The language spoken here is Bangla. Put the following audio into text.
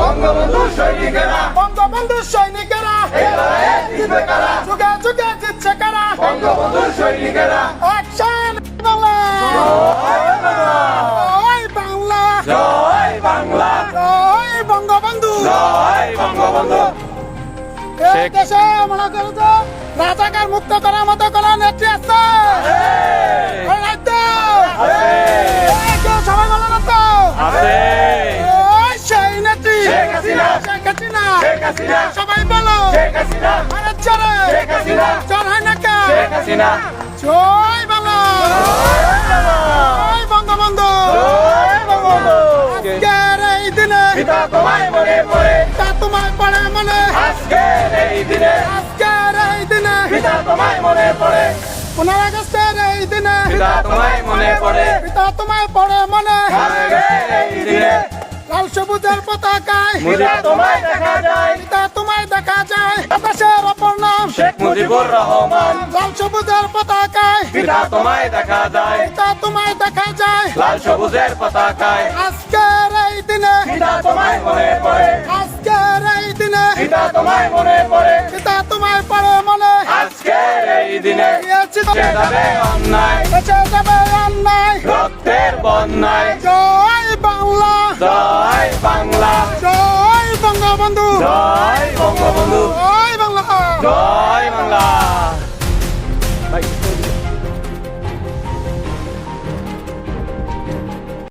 বঙ্গবন্ধু সৈনিকেরা। বঙ্গবন্ধু সৈনিকেরা। জিতবে কারা? যুগে যুগে জিতছে কারা? বঙ্গবন্ধু সৈনিকেরা। অ্যাকশন বাংলা। ওই বাংলা। জয় বাংলা। ওই বঙ্গবন্ধু। জয় বঙ্গবন্ধু। এই দেশে মনে করো তো রাজাকার মুক্ত করার মতো কোন নেত্রী আছে? সবাই বলো। শেখ হাসিনা। চল। হয় না কে শেখ হাসিনা। জয় বাংলা। জয় বঙ্গবন্ধু। আজকের এই দিনে পিতা তোমায় পড়ে। তা তোমার পড়ে মনে। আজকের এই দিনে। আজকের এই দিনে। মনে পড়ে। পনেরো আগস্টের এই দিনে। পিতা তোমায় পড়ে। মনে। লাল সবুজের পতাকায়। পিতা তোমায় দেখা যায়। মুজিবুর রহমান লাল সবুজের পতাকায় পিতা তোমায় দেখা যায়। পিতা তোমায় দেখা যায়। লাল সবুজের পতাকায়। আজকের এই দিনে পিতা তোমায় মনে পড়ে। আজকের এই দিনে পিতা তোমায় মনে পড়ে। পিতা তোমায় পড়ে মনে। আজকের এই দিনে যাবে অন্যায়। যাবে অন্যায়। রক্তের বন্যায়। জয় বাংলা। জয় বাংলা। জয় বঙ্গবন্ধু। জয় বঙ্গবন্ধু।